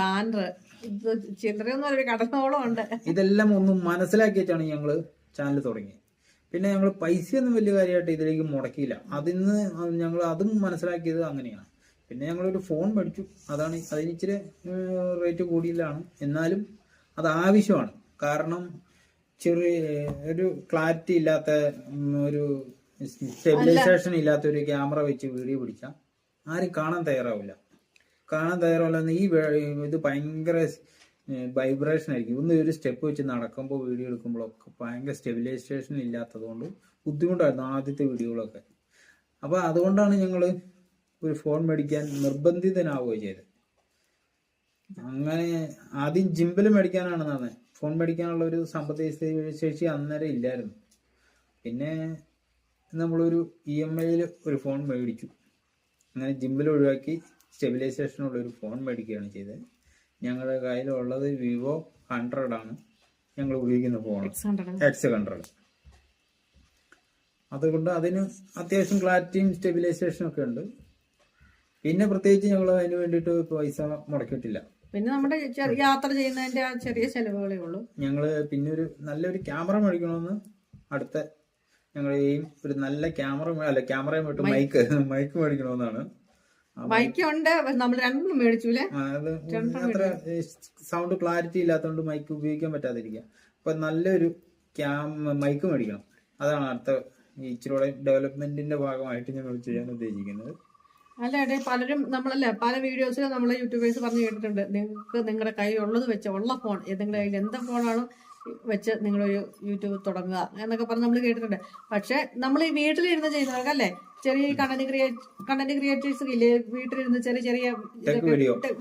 ബാനർ ചില്ലറയൊന്നും കടന്നോളം ഉണ്ട്. ഇതെല്ലാം ഒന്ന് മനസ്സിലാക്കിയിട്ടാണ് ഞങ്ങൾ ചാനൽ തുടങ്ങിയത് പിന്നെ ഞങ്ങൾ പൈസയൊന്നും വലിയ കാര്യമായിട്ട് ഇതിലേക്ക് മുടക്കിയില്ല. അതിന്ന് ഞങ്ങൾ അതും മനസ്സിലാക്കിയത് അങ്ങനെയാണ്. പിന്നെ ഞങ്ങളൊരു ഫോൺ മേടിച്ചു. അതാണ് അതിന് ഇച്ചിരി റേറ്റ് കൂടിയില്ലാണ് എന്നാലും അത് ആവശ്യമാണ്. കാരണം ചെറിയ ഒരു ക്ലാരിറ്റി ഇല്ലാത്ത ഒരു സ്റ്റെബിലൈസേഷൻ ഇല്ലാത്ത ഒരു ക്യാമറ വെച്ച് വീഡിയോ പിടിച്ചാൽ ആരും കാണാൻ തയ്യാറാവില്ല. കാണാൻ തയ്യാറാവില്ല ഈ ഇത് ഭയങ്കര വൈബ്രേഷൻ ആയിരിക്കും. ഒന്ന് ഒരു സ്റ്റെപ്പ് വെച്ച് നടക്കുമ്പോൾ വീഡിയോ എടുക്കുമ്പോഴൊക്കെ ഭയങ്കര സ്റ്റെബിലൈസേഷൻ ഇല്ലാത്തതുകൊണ്ട് ബുദ്ധിമുട്ടായിരുന്നു ആദ്യത്തെ വീഡിയോകളൊക്കെ. അപ്പോൾ അതുകൊണ്ടാണ് ഞങ്ങൾ ഒരു ഫോൺ മേടിക്കാൻ നിർബന്ധിതനാവുകയും ചെയ്തത്. അങ്ങനെ ആദ്യം ജിമ്പിൽ മേടിക്കാനാണ് നടന്നത് ഫോൺ മേടിക്കാനുള്ള ഒരു സാമ്പത്തിക ശേഷി അന്നേരം ഇല്ലായിരുന്നു. പിന്നെ നമ്മളൊരു ഇ എം ഐയിൽ ഒരു ഫോൺ മേടിച്ചു. അങ്ങനെ ജിമ്പിൽ ഒഴിവാക്കി സ്റ്റെബിലൈസേഷനുള്ള ഒരു ഫോൺ മേടിക്കുകയാണ് ചെയ്തത്. ഞങ്ങളുടെ കയ്യിലുള്ളത് വിവോ ഹൺഡ്രഡ് ആണ്. ഞങ്ങൾ ഉപയോഗിക്കുന്ന ഫോൺ എക്സ് ഹൺഡ്രഡ് അതുകൊണ്ട് അതിന് അത്യാവശ്യം ക്ലാരിറ്റിയും സ്റ്റെബിലൈസേഷനും ഒക്കെ ഉണ്ട്. പിന്നെ പ്രത്യേകിച്ച് ഞങ്ങൾ അതിന് വേണ്ടിയിട്ട് പൈസ മുടക്കിയിട്ടില്ല. പിന്നെ നമ്മുടെ യാത്ര ചെയ്യുന്നതിന്റെ ആ ചെറിയ ചെലവുകളേ ഉള്ളൂ. ഞങ്ങൾ പിന്നെ ഒരു നല്ലൊരു ക്യാമറ മേടിക്കണമെന്ന് അടുത്ത ഞങ്ങൾ ഈ ഒരു നല്ല ക്യാമറ അല്ല ക്യാമറ മൈക്ക് മൈക്ക് മേടിക്കണമെന്നാണ്. ബൈക്കുണ്ട് നമ്മൾ രണ്ടും മേടിച്ചുല്ലേ അത്ര സൗണ്ട് ക്ലാരിറ്റി ഇല്ലാത്തതുകൊണ്ട് മൈക്ക് ഉപയോഗിക്കാൻ പറ്റാതിരിക്കുക. അപ്പൊ നല്ലൊരു ക്യാം മൈക്ക് മേടിക്കണം. അതാണ് അടുത്ത ഈ ഇച്ചിരൂടെ ഡെവലപ്മെന്റിന്റെ ഭാഗമായിട്ട് ഞങ്ങൾ ചെയ്യാൻ ഉദ്ദേശിക്കുന്നത്. അല്ല എടേ പലരും നമ്മളല്ലേ പല വീഡിയോസിൽ നമ്മളെ യൂട്യൂബേഴ്സ് പറഞ്ഞു കേട്ടിട്ടുണ്ട് നിങ്ങൾക്ക് നിങ്ങളുടെ കൈ ഉള്ളത് വെച്ച ഉള്ള ഫോൺ നിങ്ങളുടെ കയ്യിൽ എന്ത് ഫോണാണോ വെച്ച് നിങ്ങളൊരു യൂട്യൂബ് തുടങ്ങുക എന്നൊക്കെ പറഞ്ഞ് നമ്മൾ കേട്ടിട്ടുണ്ട്. പക്ഷേ നമ്മൾ ഈ വീട്ടിലിരുന്ന് ചെയ്യുന്നവർക്കല്ലേ ചെറിയ കണ്ടന്റ് ക്രിയേറ്റ് കണ്ടന്റ് ക്രിയേറ്റേഴ്സ് ഇല്ലേ വീട്ടിലിരുന്ന് ചെറിയ ചെറിയ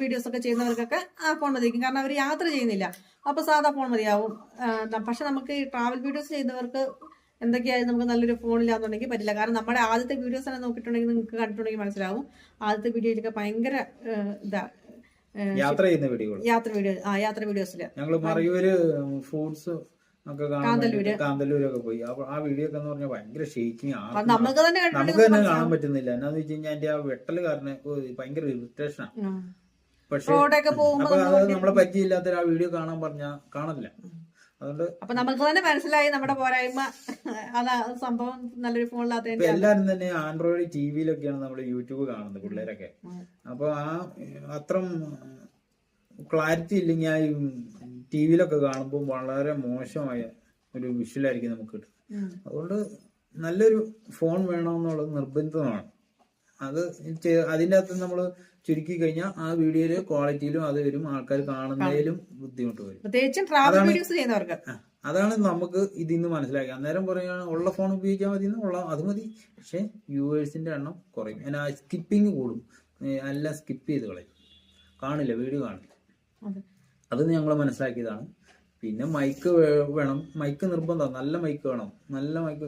വീഡിയോസ് ഒക്കെ ചെയ്യുന്നവർക്കൊക്കെ ആ ഫോൺ മതിയായിരിക്കും. കാരണം അവർ യാത്ര ചെയ്യുന്നില്ല. അപ്പൊ സാധാ ഫോൺ മതിയാവും. പക്ഷെ നമുക്ക് ഈ ട്രാവൽ വീഡിയോസ് ചെയ്യുന്നവർക്ക് എന്തൊക്കെയായാലും നമുക്ക് നല്ലൊരു ഫോണില്ലാന്നുണ്ടെങ്കിൽ പറ്റില്ല. കാരണം നമ്മുടെ ആദ്യത്തെ വീഡിയോസ് തന്നെ നോക്കിയിട്ടുണ്ടെങ്കിൽ നിങ്ങൾക്ക് കണ്ടിട്ടുണ്ടെങ്കിൽ മനസ്സിലാവും. ആദ്യത്തെ വീഡിയോയിലൊക്കെ ഭയങ്കര ഇതാ യാത്ര ചെയ്യുന്ന വീഡിയോ യാത്ര വീഡിയോ ആ യാത്ര വീഡിയോസിൽ ഞങ്ങൾ മറയൂര് ഫ്രൂട്ട്സ് കാന്തല്ലൂര്. കാന്തല്ലൂരൊക്കെ പോയി. അപ്പൊ ആ വീഡിയോ ഒക്കെ എന്ന് പറഞ്ഞാൽ ഭയങ്കര ഷേക്കിങ് അപ്പൊ നമുക്ക് തന്നെ നമുക്ക് കണ്ടിട്ടുണ്ടെങ്കിൽ തന്നെ കാണാൻ പറ്റുന്നില്ല. എന്നാന്ന് വെച്ച് കഴിഞ്ഞാൽ അതിന്റെ ആ കാരണം ഭയങ്കര ആണ്. പക്ഷെ നമ്മളെ പറ്റിയില്ലാത്ത ആ വീഡിയോ കാണാൻ പറഞ്ഞാൽ കാണില്ല അതുകൊണ്ട് അപ്പൊ നമുക്ക് തന്നെ മനസ്സിലായി നമ്മുടെ പോരായ്മ. അതാ സംഭവം നല്ലൊരു ഫോണിലാത്ത എല്ലാരും തന്നെ ആൻഡ്രോയിഡ് ടി വിയിലൊക്കെയാണ് നമ്മൾ യൂട്യൂബ് കാണുന്നത് പിള്ളേരൊക്കെ. അപ്പൊ ആ അത്ര ക്ലാരിറ്റി ഇല്ലെങ്കിൽ ആ ടി വിയിലൊക്കെ കാണുമ്പോൾ വളരെ മോശമായ ഒരു വിഷ്വലായിരിക്കും നമുക്ക് കിട്ടും ഉം. അതുകൊണ്ട് നല്ലൊരു ഫോൺ വേണമെന്നുള്ളത് നിർബന്ധമാണ് അത് അതിന്റെ അതിന്റെ അകത്ത് നമ്മൾ ചുരുക്കി കഴിഞ്ഞാൽ ആ വീഡിയോയിലെ ക്വാളിറ്റിയിലും അത് വരും ആൾക്കാർ കാണുന്നതിലും ബുദ്ധിമുട്ട് വരും. പ്രത്യേകിച്ചും ട്രാവൽ വീഡിയോസ് ചെയ്യുന്നവർക്ക്. അതാണ് നമുക്ക് ഇതിന്ന് മനസ്സിലാക്കി അന്നേരം പറയുകയാണ് ഉള്ള ഫോൺ ഉപയോഗിക്കാൻ മതി ഉള്ള അത് മതി. പക്ഷെ വ്യൂവേഴ്സിന്റെ എണ്ണം കുറയും. അതിന് സ്കിപ്പിംഗ് കൂടും. അല്ല എല്ലാം സ്കിപ്പ് ചെയ്ത് കളയും. കാണില്ല വീഡിയോ കാണില്ല. അത്. ഞങ്ങൾ മനസ്സിലാക്കിയതാണ്. പിന്നെ മൈക്ക് വേണം. മൈക്ക് നിർബന്ധം. നല്ല മൈക്ക് വേണം. നല്ല മൈക്ക്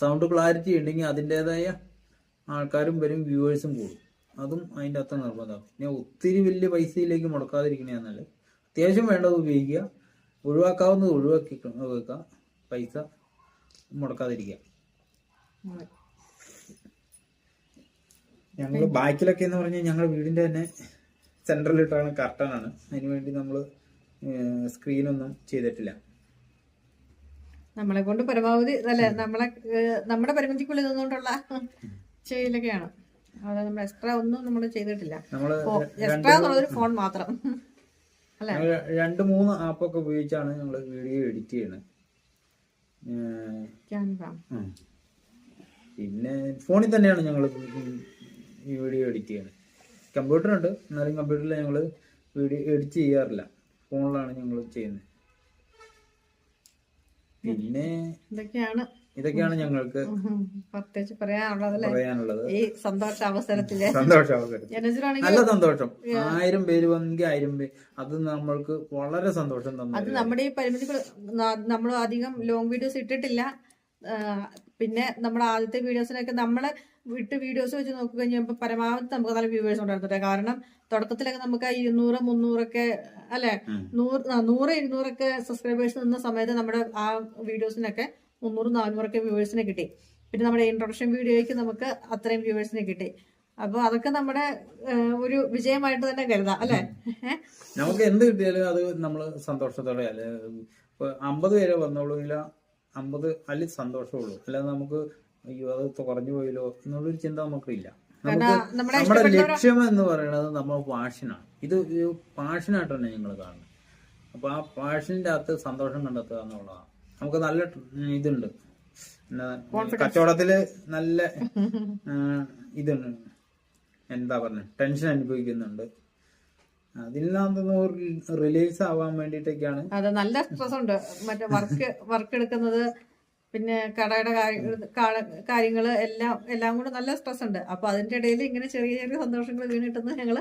സൗണ്ട് ക്ലാരിറ്റി ഉണ്ടെങ്കിൽ അതിന്റെതായ ആൾക്കാരും വരും വ്യൂവേഴ്സും കൂടും. അതും അതിന്റെ അത്ര നിർബന്ധമാണ് പിന്നെ ഒത്തിരി വലിയ പൈസയിലേക്ക് മുടക്കാതിരിക്കണേ നല്ലത് അത്യാവശ്യം വേണ്ടത് ഉപയോഗിക്കുക. ഒഴിവാക്കാവുന്നത് ഒഴിവാക്കി വെക്കുക പൈസ മുടക്കാതിരിക്കുക. ഞങ്ങൾ ബാക്കിലൊക്കെ എന്ന് പറഞ്ഞാൽ ഞങ്ങളുടെ വീടിന്റെ തന്നെ സെൻട്രലിട്ടാണ് കർട്ടനാണ്. അതിന് വേണ്ടി നമ്മൾ സ്ക്രീനൊന്നും ചെയ്തിട്ടില്ല. നമ്മളെ കൊണ്ട് പരമാവധി അല്ലെ നമ്മളെ നമ്മുടെ പരിമിതിക്കുള്ളിൽ നിന്നുകൊണ്ടുള്ള ചെയ്യലൊക്കെയാണ്. അതെ നമ്മൾ എക്സ്ട്രാ ഒന്നും നമ്മൾ ചെയ്തിട്ടില്ല. എക്സ്ട്രാ എന്നുള്ളതൊരു ഫോൺ മാത്രം. അല്ലെ? രണ്ട് മൂന്ന് ആപ്പൊക്കെ ഉപയോഗിച്ചാണ് ഞങ്ങൾ വീഡിയോ എഡിറ്റ് ചെയ്യുന്നത്. പിന്നെ ഫോണിൽ തന്നെയാണ് ഞങ്ങൾ ഈ വീഡിയോ എഡിറ്റ് ചെയ്യുന്നത് കമ്പ്യൂട്ടർ ഉണ്ട്. എന്നാലും കമ്പ്യൂട്ടറിൽ ഞങ്ങൾ വീഡിയോ എഡിറ്റ് ചെയ്യാറില്ല. ഫോണിലാണ് ഞങ്ങൾ ചെയ്യുന്നത് പിന്നെ ഇതൊക്കെയാണ് ഇതൊക്കെയാണ് ഞങ്ങൾക്ക് പ്രത്യേകിച്ച് പറയാനുള്ളത് പറയാനുള്ളത്. ഈ സന്തോഷ അവസരത്തിൽ സന്തോഷ അവസരം നല്ല സന്തോഷം. ആയിരം പേര് വന്നെങ്കിൽ ആയിരം പേര് അത് നമ്മൾക്ക് വളരെ സന്തോഷം അത് തന്നു നമ്മുടെ ഈ പരിമിതി നമ്മൾ അധികം ലോങ് വീഡിയോസ് ഇട്ടിട്ടില്ല. പിന്നെ നമ്മുടെ ആദ്യത്തെ വീഡിയോസിനൊക്കെ നമ്മളെ വിട്ട് വീഡിയോസ് വെച്ച് നോക്കി കഴിഞ്ഞപ്പോൾ പരമാവധി നമുക്ക് നല്ല വ്യൂവേഴ്സ് ഉണ്ടായിരുന്നു കാരണം തുടക്കത്തിലൊക്കെ നമുക്ക് ഇരുന്നൂറ് മുന്നൂറൊക്കെ അല്ലെ. നൂറ് നൂറ് ഇരുന്നൂറൊക്കെ സബ്സ്ക്രൈബേഴ്സ് നിന്ന സമയത്ത് നമ്മുടെ ആ വീഡിയോസിനൊക്കെ മുന്നൂറ് നാനൂറൊക്കെ വ്യൂവേഴ്സിനെ കിട്ടി. പിന്നെ നമ്മുടെ ഇൻട്രൊഡക്ഷൻ വീഡിയോയ്ക്ക് നമുക്ക് അത്രയും വ്യൂവേഴ്സിനെ കിട്ടി. അപ്പൊ അതൊക്കെ നമ്മുടെ ഒരു വിജയമായിട്ട് തന്നെ കരുതാം അല്ലെ? നമുക്ക് എന്ത് കിട്ടിയാലും അത് നമ്മൾ സന്തോഷത്തോടെ അല്ലെ അമ്പത് പേരെ വന്നോളൂല്ല അമ്പത് അതിൽ സന്തോഷമുള്ളൂ. അല്ലാതെ നമുക്ക് അയ്യോ അത് കുറഞ്ഞു പോയല്ലോ എന്നുള്ളൊരു ചിന്ത നമുക്കില്ല. നമ്മുടെ ലക്ഷ്യം എന്ന് പറയുന്നത് നമ്മൾ പാഷനാണ് ഇത് പാഷനായിട്ട് പാഷനായിട്ടാണ് ഞങ്ങൾ കാണുന്നത്. അപ്പൊ ആ പാഷന്റെ അകത്ത് സന്തോഷം കണ്ടെത്തുക എന്നുള്ളതാണ്. നമുക്ക് നല്ല ഇതുണ്ട്. കച്ചവടത്തിൽ നല്ല ഇതുണ്ട്. എന്താ പറഞ്ഞ ടെൻഷൻ അനുഭവിക്കുന്നുണ്ട്. നിന്നൊന്ന് റിലീസ് ആവാൻ വേണ്ടിട്ടൊക്കെയാണ് അതെ നല്ല സ്ട്രെസ് ഉണ്ട് മറ്റേ വർക്ക് വർക്ക് എടുക്കുന്നത് പിന്നെ കടയുടെ കാര്യങ്ങൾ എല്ലാം എല്ലാം കൂടെ നല്ല സ്ട്രെസ് ഉണ്ട് അപ്പൊ അതിന്റെ ഇടയിൽ ഇങ്ങനെ ചെറിയ ചെറിയ സന്തോഷങ്ങൾ വീണിട്ടെന്ന് ഞങ്ങൾ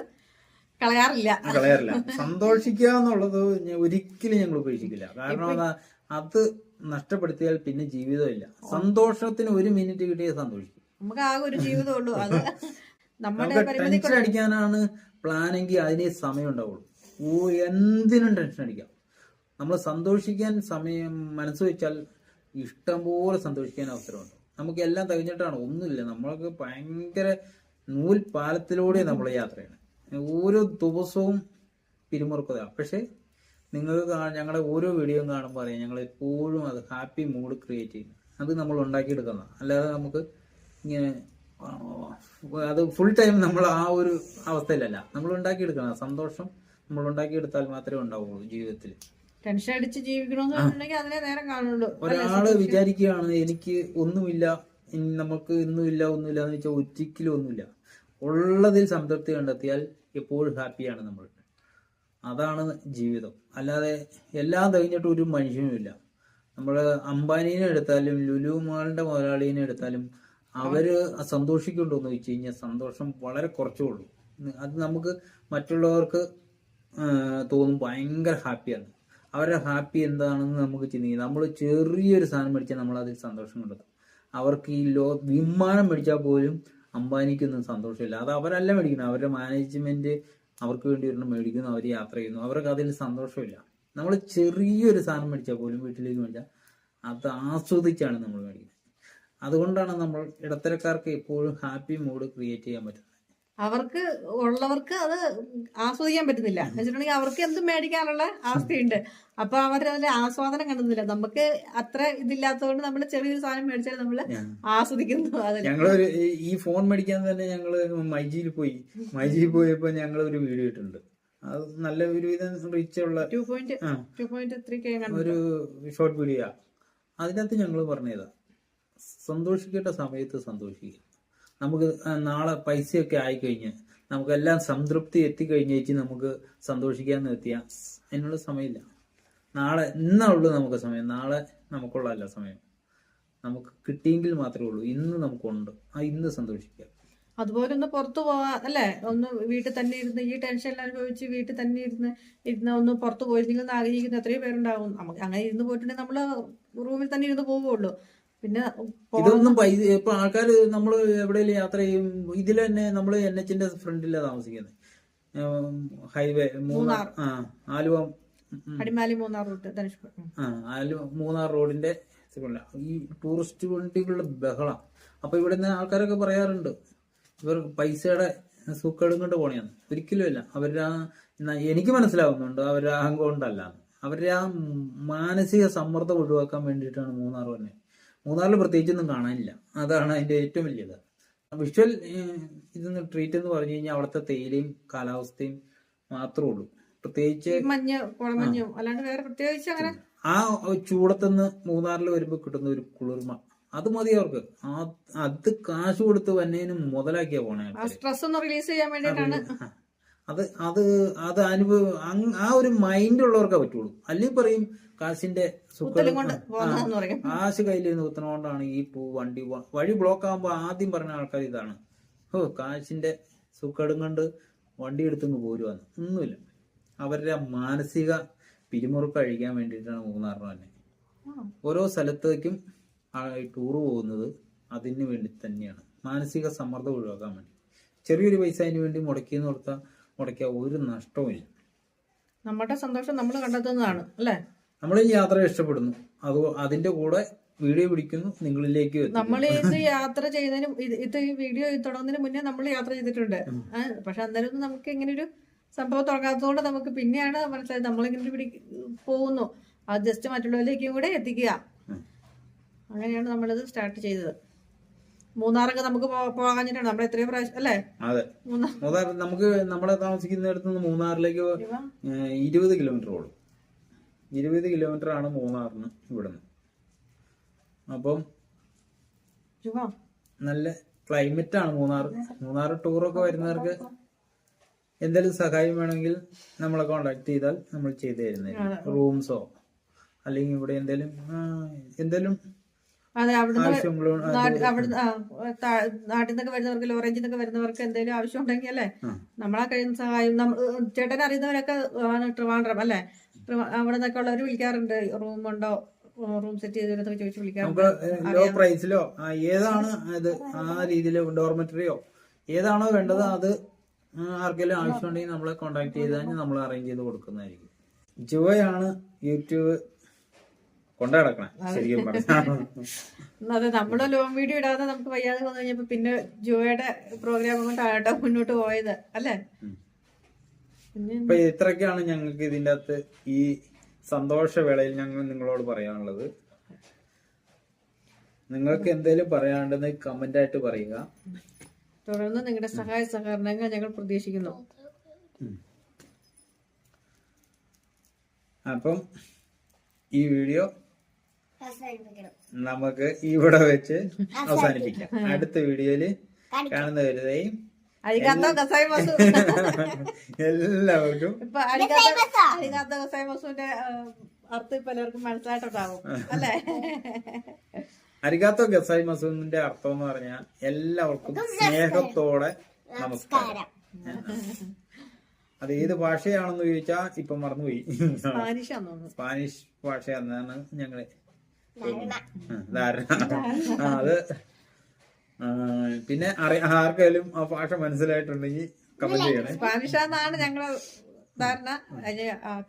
കളയാറില്ല. കളയാറില്ല. സന്തോഷിക്കുക എന്നുള്ളത് ഞ- ഒരിക്കലും ഞങ്ങൾ ഉപേക്ഷിക്കില്ല. കാരണം അത് നഷ്ടപ്പെടുത്തിയാൽ പിന്നെ ജീവിതമില്ല. സന്തോഷത്തിന് ഒരു മിനിറ്റ് കിട്ടിയ സന്തോഷിക്കും. നമുക്ക് ആകെ ഒരു ജീവിതമുള്ളൂ അത്. നമ്മുടെ ടെൻഷൻ അടിക്കാനാണ് പ്ലാനെങ്കിൽ അതിനേ സമയം ഉണ്ടാവുള്ളൂ. ഓ എന്തിനും ടെൻഷൻ അടിക്കാം. നമ്മൾ സന്തോഷിക്കാൻ സമയം മനസ്സ് വെച്ചാൽ ഇഷ്ടംപോലെ സന്തോഷിക്കാൻ അവസരമുണ്ട്. നമുക്ക് എല്ലാം തികഞ്ഞിട്ടാണ്. ഒന്നുമില്ല. നമ്മൾക്ക് ഭയങ്കര നൂൽ പാലത്തിലൂടെ നമ്മൾ യാത്രയാണ്. ഓരോ ദിവസവും പിരിമുറുക്കുക പക്ഷെ നിങ്ങൾ ഞങ്ങളുടെ ഓരോ വീഡിയോയും കാണുമ്പോൾ അറിയാം ഞങ്ങൾ എപ്പോഴും അത് ഹാപ്പി മൂഡ് ക്രിയേറ്റ് ചെയ്യും അത് നമ്മൾ ഉണ്ടാക്കിയെടുക്കുന്ന അല്ലാതെ നമുക്ക് ഇങ്ങനെ അത് ഫുൾ ടൈം നമ്മൾ ആ ഒരു അവസ്ഥയിലല്ല. നമ്മൾ ഉണ്ടാക്കിയെടുക്കണം സന്തോഷം നമ്മൾ ഉണ്ടാക്കിയെടുത്താൽ മാത്രമേ ഉണ്ടാവുള്ളൂ ജീവിതത്തിൽ. ടെൻഷൻ അടിച്ച് ജീവിക്കണമെന്ന് അതിനെ നേരം കാണുള്ളൂ. ഒരാൾ വിചാരിക്കുകയാണ് എനിക്ക് ഒന്നുമില്ല നമുക്ക് ഇന്നുമില്ല ഒന്നുമില്ല എന്ന് വെച്ചാൽ ഒരിക്കലും ഒന്നുമില്ല. ഉള്ളതിൽ സംതൃപ്തി കണ്ടെത്തിയാൽ എപ്പോഴും ഹാപ്പിയാണ് നമ്മൾ. അതാണ് ജീവിതം. അല്ലാതെ എല്ലാം കഴിഞ്ഞിട്ട് ഒരു മനുഷ്യനുമില്ല നമ്മൾ അംബാനീനെ എടുത്താലും ലുലു മാളിന്റെ മുതലാളീനെ എടുത്താലും അവർ സന്തോഷിക്കുന്നുണ്ടോ എന്ന് ചോദിച്ചു കഴിഞ്ഞാൽ സന്തോഷം വളരെ കുറച്ചേ ഉള്ളൂ. അത് നമുക്ക് മറ്റുള്ളവർക്ക് തോന്നും ഭയങ്കര ഹാപ്പിയാണ്. അവരുടെ ഹാപ്പി എന്താണെന്ന് നമുക്ക് ചിന്തിക്കും. നമ്മൾ ചെറിയൊരു സാധനം മേടിച്ചാൽ നമ്മൾ അതിൽ സന്തോഷം കണ്ടെത്തും. അവർക്ക് ഈ ലോ വിമാനം മേടിച്ചാൽ പോലും അംബാനിക്കൊന്നും സന്തോഷമില്ല. അത് അവരല്ല മേടിക്കുന്നത്. അവരുടെ മാനേജ്മെന്റ് അവർക്ക് വേണ്ടി ഒരെണ്ണം മേടിക്കുന്നു അവർ യാത്ര ചെയ്യുന്നു. അവർക്ക് അതിൽ സന്തോഷമില്ല. നമ്മൾ ചെറിയൊരു സാധനം മേടിച്ചാൽ പോലും വീട്ടിലേക്ക് മേടിച്ചാൽ അത് ആസ്വദിച്ചാണ് നമ്മൾ മേടിക്കുന്നത്. അതുകൊണ്ടാണ് നമ്മൾ ഇടത്തരക്കാർക്ക് എപ്പോഴും ഹാപ്പി മൂഡ് ക്രിയേറ്റ് ചെയ്യാൻ പറ്റുന്നത്. അവർക്ക് ഉള്ളവർക്ക് അത് ആസ്വദിക്കാൻ പറ്റുന്നില്ല. എന്ന് വെച്ചിട്ടുണ്ടെങ്കിൽ അവർക്ക് എന്തും മേടിക്കാനുള്ള അവസ്ഥയുണ്ട്. അപ്പൊ അവർ അതിന്റെ ആസ്വാദനം കണ്ടുന്നില്ല നമുക്ക് അത്ര ഇതില്ലാത്തതുകൊണ്ട് നമ്മൾ ചെറിയൊരു സാധനം മേടിച്ചാൽ നമ്മൾ ആസ്വദിക്കുന്നു. ഞങ്ങൾ ഈ- ഫോൺ മേടിക്കാൻ തന്നെ ഞങ്ങൾ മൈജിയിൽ പോയി. മൈജിയിൽ പോയപ്പോ ഞങ്ങൾ ഒരു വീഡിയോ ഇട്ടിട്ടുണ്ട്. അത് നല്ല ഒരുവിധം റീച്ച് ഉള്ള ഒരു ഷോർട്ട് വീഡിയോ. അതിനകത്ത് ഞങ്ങൾ പറഞ്ഞതാ. സന്തോഷിക്കേണ്ട സമയത്ത് സന്തോഷിക്കുക. നമുക്ക് നാളെ പൈസയൊക്കെ ആയിക്കഴിഞ്ഞ് നമുക്കെല്ലാം സംതൃപ്തി എത്തിക്കഴിഞ്ഞേച്ച് നമുക്ക് സന്തോഷിക്കാൻ നിർത്തിയ അതിനുള്ള സമയമില്ല. നാളെ ഇന്നുള്ളൂ നമുക്ക് സമയം. നാളെ നമുക്കുള്ളതല്ല സമയം. നമുക്ക് കിട്ടിയെങ്കിൽ മാത്രമേ ഉള്ളൂ. ഇന്ന് നമുക്കുണ്ട്. ആ ഇന്ന് സന്തോഷിക്കുക അതുപോലെ ഒന്ന് പുറത്തു പോവാ അല്ലേ? ഒന്ന് വീട്ടിൽ തന്നെ ഇരുന്ന് ഈ ടെൻഷൻ അനുഭവിച്ച് വീട്ടിൽ തന്നെ ഇരുന്ന് ഇരുന്ന് ഒന്ന് പുറത്തു പോയിരുന്നെങ്കിൽ എന്ന് ആഗ്രഹിക്കുന്ന എത്രയോ പേരുണ്ടാവും. നമുക്ക് അങ്ങനെ ഇരുന്ന് പോയിട്ടുണ്ടെങ്കിൽ നമ്മൾ റൂമിൽ തന്നെ ഇരുന്ന് പോവുള്ളൂ പിന്നെ ഇതൊന്നും പൈസ ഇപ്പൊ ആൾക്കാർ നമ്മൾ എവിടെയെങ്കിലും യാത്ര ചെയ്യും ഇതിൽ തന്നെ നമ്മൾ എൻ എച്ചിന്റെ ഫ്രണ്ടിലാണ് താമസിക്കുന്നത് ഹൈവേ മൂന്നാർ ആ ആലുവ അടിമാലി മൂന്നാർ റൂട്ട് ധനുഷ്കോടി. ഉം. ആ ആലുവ മൂന്നാർ റോഡിന്റെ ഈ ടൂറിസ്റ്റ് വണ്ടികളുടെ ബഹളം. അപ്പൊ ഇവിടെ നിന്ന് ആൾക്കാരൊക്കെ പറയാറുണ്ട് ഇവർ പൈസയുടെ സൂക്കേടും കൊണ്ട് പോണെയാണ് ഒരിക്കലും ഇല്ല. അവരുടെ ആ എനിക്ക് മനസ്സിലാവുന്നുണ്ട് അവരുടെ അഹങ്കം കൊണ്ടല്ല അവരുടെ ആ മാനസിക സമ്മർദ്ദം ഒഴിവാക്കാൻ വേണ്ടിയിട്ടാണ് മൂന്നാർ തന്നെ മൂന്നാറിൽ പ്രത്യേകിച്ചൊന്നും കാണാനില്ല. അതാണ് അതിന്റെ ഏറ്റവും വലിയത് വിഷ്വൽ ഇതൊന്ന് ട്രീറ്റ് എന്ന് പറഞ്ഞു കഴിഞ്ഞാൽ അവിടുത്തെ തേയിലയും കാലാവസ്ഥയും മാത്രമേ ഉള്ളൂ. പ്രത്യേകിച്ച് അല്ലാണ്ട് വേറെ പ്രത്യേകിച്ച് അങ്ങനെ ആ ചൂടത്തുനിന്ന് മൂന്നാറിൽ വരുമ്പോൾ കിട്ടുന്ന ഒരു കുളിർമ. അത് മതി അവർക്ക്. അത് കാശ് കൊടുത്ത് വന്നതിന് മുതലാക്കിയാ പോണേ സ്ട്രെസ് ഒന്ന് റിലീസ് ചെയ്യാൻ വേണ്ടിയിട്ടാണ്. അത് അത് അത് അനുഭവം ആ ഒരു മൈൻഡ് ഉള്ളവർക്കേ പറ്റുള്ളൂ. അല്ലെങ്കിൽ പറയും കാശിന്റെ കാശ് കയ്യിൽ കുത്തണോണ്ടാണ് ഈ പൂ വണ്ടി വഴി ബ്ലോക്ക് ആകുമ്പോ ആദ്യം പറഞ്ഞ ആൾക്കാർ ഇതാണ്. ഓ കാശിന്റെ സുഖടും കൊണ്ട് വണ്ടി എടുത്തങ്ങ് പോരുവാന്ന്. ഒന്നുമില്ല. അവരുടെ മാനസിക പിരിമുറുക്കം അഴിക്കാൻ വേണ്ടിയിട്ടാണ് മൂന്നാറിന് തന്നെ ഓരോ സ്ഥലത്തേക്കും ടൂർ പോകുന്നത് അതിന് വേണ്ടി തന്നെയാണ്. മാനസിക സമ്മർദ്ദം ഒഴിവാക്കാൻ വേണ്ടി. ചെറിയൊരു പൈസ അതിന് വേണ്ടി മുടക്കിയെന്ന് കൊടുത്താൽ മുടക്കിയ ഒരു നഷ്ടവുമില്ല. നമ്മുടെ സന്തോഷം നമ്മൾ കണ്ടെത്തുന്നതാണ് അല്ലേ? നമ്മൾ ഈ യാത്ര ഇഷ്ടപ്പെടുന്നു. അത് അതിന്റെ കൂടെ വീഡിയോ പിടിക്കുന്നു നിങ്ങളിലേക്ക് നമ്മൾ ഇത് യാത്ര ചെയ്തതിന് ഇത് ഈ വീഡിയോ തുടങ്ങുന്നതിന് മുന്നേ നമ്മൾ യാത്ര ചെയ്തിട്ടുണ്ട്. പക്ഷെ അന്നേരം നമുക്ക് ഇങ്ങനെ ഒരു സംഭവം തുടങ്ങാത്തതുകൊണ്ട് നമുക്ക് പിന്നെയാണ് മനസ്സിലായത് നമ്മളിങ്ങനെ പിടി പോകുന്നു. അത് ജസ്റ്റ് മറ്റുള്ളവരിലേക്കും കൂടെ എത്തിക്കുക. അങ്ങനെയാണ് നമ്മളിത് സ്റ്റാർട്ട് ചെയ്തത്. മൂന്നാറൊക്കെ നമുക്ക് പോകാഞ്ഞിട്ടാണ് നമ്മൾ എത്രയോ പ്രാവശ്യം അല്ലേ? അതെ. മൂന്നാർ മൂന്നാർ നമുക്ക് നമ്മളെ താമസിക്കുന്നിടത്ത് നിന്ന് മൂന്നാറിലേക്ക് ഇരുപത് കിലോമീറ്റർ ഓടും ഇരുപത് കിലോമീറ്റർ ആണ് മൂന്നാറിന് ഇവിടുന്ന്. അപ്പം നല്ല ക്ലൈമറ്റ് ആണ് മൂന്നാർ. മൂന്നാർ ടൂറൊക്കെ വരുന്നവർക്ക് എന്തെങ്കിലും സഹായം വേണമെങ്കിൽ നമ്മളെ കോണ്ടാക്ട് ചെയ്താൽ നമ്മൾ ചെയ്തു തരുന്നതായിരിക്കും. റൂംസോ അല്ലെങ്കിൽ ഇവിടെ എന്തെങ്കിലും എന്തെങ്കിലും അതെ അവിടുന്ന് നാട്ടിൽ നിന്നൊക്കെ വരുന്നവർക്ക് ലോറേഞ്ചിൽ നിന്നൊക്കെ വരുന്നവർക്ക് എന്തെങ്കിലും ആവശ്യം ഉണ്ടെങ്കിൽ അല്ലേ? നമ്മളാ കഴിയുന്ന സഹായം ചേട്ടൻ അറിയുന്നവരൊക്കെ ട്രിവാൻഡ്രം അല്ലേ? അവിടെ നിന്നൊക്കെ ഉള്ളവർ വിളിക്കാറുണ്ട്. ഉണ്ടോ? റൂം സെറ്റ് ചെയ്തതൊക്കെ ചോദിച്ചു വിളിക്കാറുണ്ട്. ലോ പ്രൈസിലോ ഏതാണ് ഇത് ആ രീതിയിൽ ഡോർമെറ്ററിയോ ഏതാണോ വേണ്ടത് അത് ആർക്കെങ്കിലും ആവശ്യമുണ്ടെങ്കിൽ നമ്മളെ കോണ്ടാക്ട് ചെയ്താൽ നമ്മൾ അറേഞ്ച് ചെയ്ത് കൊടുക്കുന്നതായിരിക്കും. ജോയാണ് യൂട്യൂബ് കൊണ്ടു കിടക്കണം ശരിക്കും പറഞ്ഞാൽ അത് നമ്മുടെ ലോങ് വീഡിയോ ഇടാതെ നമുക്ക് വയ്യാതെ വന്നു കഴിഞ്ഞപ്പോ പിന്നെ ജോയുടെ പ്രോഗ്രാം കൊണ്ടാട്ടോ മുന്നോട്ട് പോയത്. അല്ലേ? അപ്പൊ ഇത്രയൊക്കെയാണ് ഞങ്ങൾക്ക് ഇതിന്റെ അകത്ത് ഈ സന്തോഷവേളയിൽ ഞങ്ങൾ നിങ്ങളോട് പറയാനുള്ളത്? നിങ്ങൾക്ക് എന്തെങ്കിലും പറയാനുണ്ടെന്ന് കമന്റ് ആയിട്ട് പറയുക. തുടർന്ന് നിങ്ങളുടെ സഹായ സഹകരണങ്ങൾ ഞങ്ങൾ പ്രതീക്ഷിക്കുന്നു. അപ്പം ഈ വീഡിയോ നമുക്ക് ഇവിടെ വെച്ച് അവസാനിപ്പിക്കാം. അടുത്ത വീഡിയോയിൽ കാണുന്നവരുടെയും അരികാത്ത കസായി മസു. എല്ലാവർക്കും. ഇപ്പൊ അരികാത്ത അരികാത്ത കസായി മസുവിന്റെ അർത്ഥം ഇപ്പൊ എല്ലാവർക്കും മനസ്സിലായിട്ടുണ്ടാവും. അല്ലേ? അരികാത്തോ ഗസായി മസൂദിന്റെ അർത്ഥം എന്ന് പറഞ്ഞാൽ എല്ലാവർക്കും സ്നേഹത്തോടെ നമസ്കാരം. അത് ഏത് ഭാഷയാണെന്ന് ചോദിച്ചാ ഇപ്പൊ മറന്നുപോയി. സ്പാനിഷ് ഭാഷയാണെന്നാണ് എന്നാണ് ഞങ്ങൾ ധാരണ. ആ, അത് പിന്നെ ആർക്കെങ്കിലും ആ ഭാഷ മനസ്സിലായിട്ടുണ്ടെങ്കിൽ കമന്റ് ചെയ്യണേ. സ്പാനിഷാന്നാണ് ഞങ്ങൾ ധാരണ.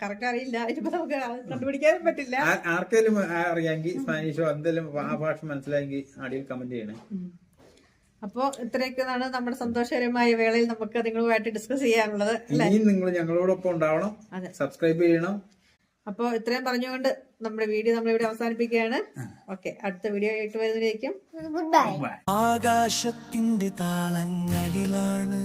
കറക്റ്റ് അറിയില്ല. ഇനിയിപ്പോ നമുക്ക് കണ്ടുപിടിക്കാനും പറ്റില്ല. ആർക്കെങ്കിലും അറിയാമെങ്കിൽ സ്പാനിഷോ എന്തെങ്കിലും ആ ഭാഷ മനസ്സിലായെങ്കിൽ അടിയിൽ കമന്റ് ചെയ്യണേ. അപ്പോ ഇത്രയൊക്കെയാണ് നമ്മുടെ സന്തോഷകരമായ വേളയിൽ നമുക്ക് നിങ്ങളുമായിട്ട് ഡിസ്കസ് ചെയ്യാനുള്ളത് ഇനിയും നിങ്ങൾ ഞങ്ങളോടൊപ്പം ഉണ്ടാവണം. സബ്സ്ക്രൈബ് ചെയ്യണം. അപ്പോ ഇത്രയും പറഞ്ഞുകൊണ്ട് നമ്മുടെ വീഡിയോ നമ്മൾ ഇവിടെ അവസാനിപ്പിക്കുകയാണ് ഓക്കെ അടുത്ത വീഡിയോ ആയിട്ട് വരുന്നതിലേക്കും ഗുഡ് ബൈ ആകാശത്തിന്റെ താളങ്ങളിലാണ്